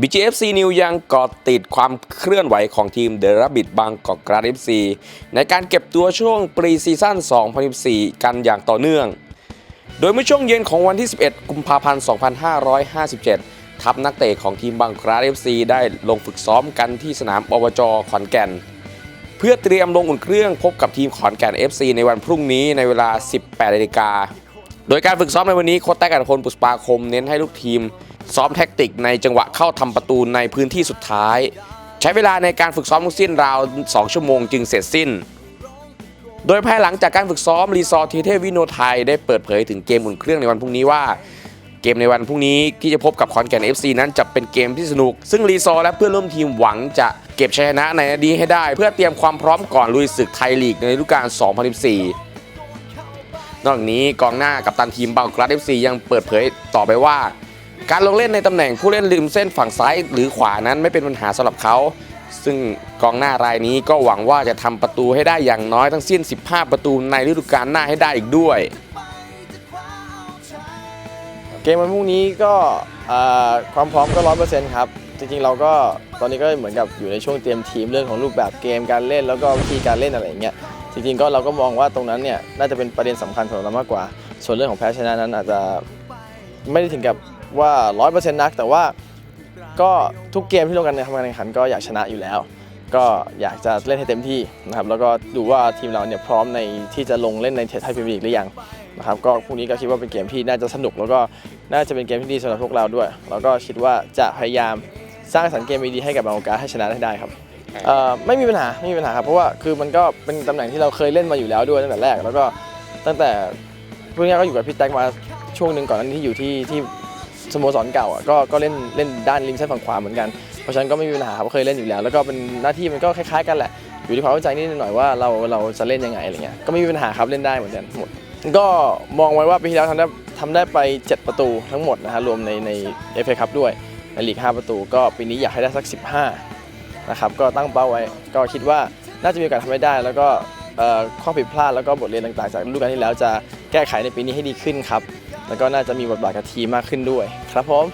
BGFC New ยังเกาะติดความเคลื่อนไหวของทีมเดอะรับบิดบางกอกกราด FC ในการเก็บตัวช่วงปรีซีซั่น 2014 กันอย่างต่อเนื่อง โดยเมื่อช่วงเย็นของวันที่ 11 กุมภาพันธ์ 2557 ทัพนักเตะของทีมบางกราด FC ได้ลงฝึกซ้อมกันที่สนามอบจขอนแก่น เพื่อเตรียมลงอุ่นเครื่องพบกับทีมขอนแก่น FC ในวันพรุ่งนี้ในเวลา 18นาฬิกาโดยการฝึกซ้อมในวันนี้โค้ชแต้กันพลปุสปาคมเน้นให้ลูกทีม ซ้อมแท็กติกในจังหวะเข้าทำประตูในพื้นที่สุดท้าย ใช้เวลาในการฝึกซ้อมทั้งสิ้นราว 2 ชั่วโมงจึงเสร็จสิ้น โดยภายหลังจากการฝึกซ้อมรีซอร์ทีเทวิโนไทยได้เปิดเผยถึงเกมอุ่นเครื่องในวันพรุ่งนี้ว่าเกมในวันพรุ่งนี้ที่จะพบกับขอนแก่น FC นั้นจะเป็นเกมที่สนุก ซึ่งรีซอร์และเพื่อนร่วมทีมหวังจะเก็บชัยชนะในนัดนี้ให้ได้ เพื่อเตรียมความพร้อมก่อนลุยศึกไทยลีกในฤดูกาล 2014 นอกจากนี้กองหน้ากับตันทีมบางกราดเอฟซียังเปิดเผยต่อไปว่า การลงเล่นในตำแหน่งผู้เล่นริมเส้นฝั่งซ้ายหรือขวานั้นไม่เป็นปัญหาสำหรับเขา ซึ่งกองหน้ารายนี้ก็หวังว่าจะทำประตูให้ได้อย่างน้อยทั้งสิ้น 15 ประตูในฤดูกาลหน้าให้ได้อีกด้วย เกมวันพรุ่งนี้ก็ความพร้อมก็ร้อยเปอร์เซ็นต์ครับ จริงๆเราก็ตอนนี้ก็เหมือนกับอยู่ในช่วงเตรียมทีมเรื่องของรูปแบบเกมการเล่น แล้วก็วิธีการเล่นอะไรอย่างเงี้ยจริงๆก็เราก็มองว่าตรงนั้นเนี่ยน่าจะเป็นประเด็นสำคัญสำหรับเรามากกว่า ส่วนเรื่องของแพ้ชนะนั้นอาจจะไม่ได้ถึงกับ ว่าร้อยเปอร์เซ็นต์นัก แต่ว่าก็ทุกเกมที่ลงกันในทำการแข่งขันก็อยากชนะอยู่แล้ว ก็อยากจะเล่นให้เต็มที่นะครับแล้วก็ดูว่าทีมเราเนี่ยพร้อมในที่จะลงเล่นในไทยพรีเมียร์ลีกหรือยังนะครับก็พรุ่งนี้ก็คิดว่าเป็นเกมที่น่าจะสนุก แล้วก็น่าจะเป็นเกมที่ดีสำหรับพวกเราด้วย แล้วก็คิดว่าจะพยายามสร้างสรรค์เกมดีๆให้กับบางโอกาสให้ชนะให้ได้ครับไม่มีปัญหาไม่มีปัญหาครับเพราะว่าคือมันก็เป็นตำแหน่งที่เราเคยเล่นมาอยู่แล้วด้วยตั้งแต่แรก แล้วก็ตั้งแต่พูดง่ายๆก็อยู่กับพี่แท็กมาช่วงหนึ่งก่อนนั้นที่อยู่ที่ที่ สโมสรเก่าอะก็ก็เล่นเล่นด้านริมเส้นฝั่งขวาเหมือนกัน เพราะฉะนั้นก็ไม่มีปัญหาครับเคยเล่นอยู่แล้ว แล้วก็เป็นหน้าที่มันก็คล้ายๆกันแหละ อยู่ที่ความเข้าใจนิดหน่อยว่าเราเราจะเล่นยังไงอะไรเงี้ยก็ไม่มีปัญหาครับเล่นได้เหมือนกันหมดก็มองไว้ว่าปีที่แล้วทำได้ทำได้ไป 7 ประตูทั้งหมดนะฮะรวมในในเอฟเอคัพด้วยในลีก 5 ประตู ก็ปีนี้อยากให้ได้สัก 15 นะครับ ก็ตั้งเป้าไว้ ก็คิดว่าน่าจะมีโอกาสทำให้ได้ แล้วก็เอ่อข้อผิดพลาดแล้วก็บทเรียนต่างๆ จากฤดูกาลที่แล้วจะ แก้ไขในปีนี้ให้ดีขึ้นครับ แล้วก็น่าจะมีบทบาทกับทีมมากขึ้นด้วย ครับผม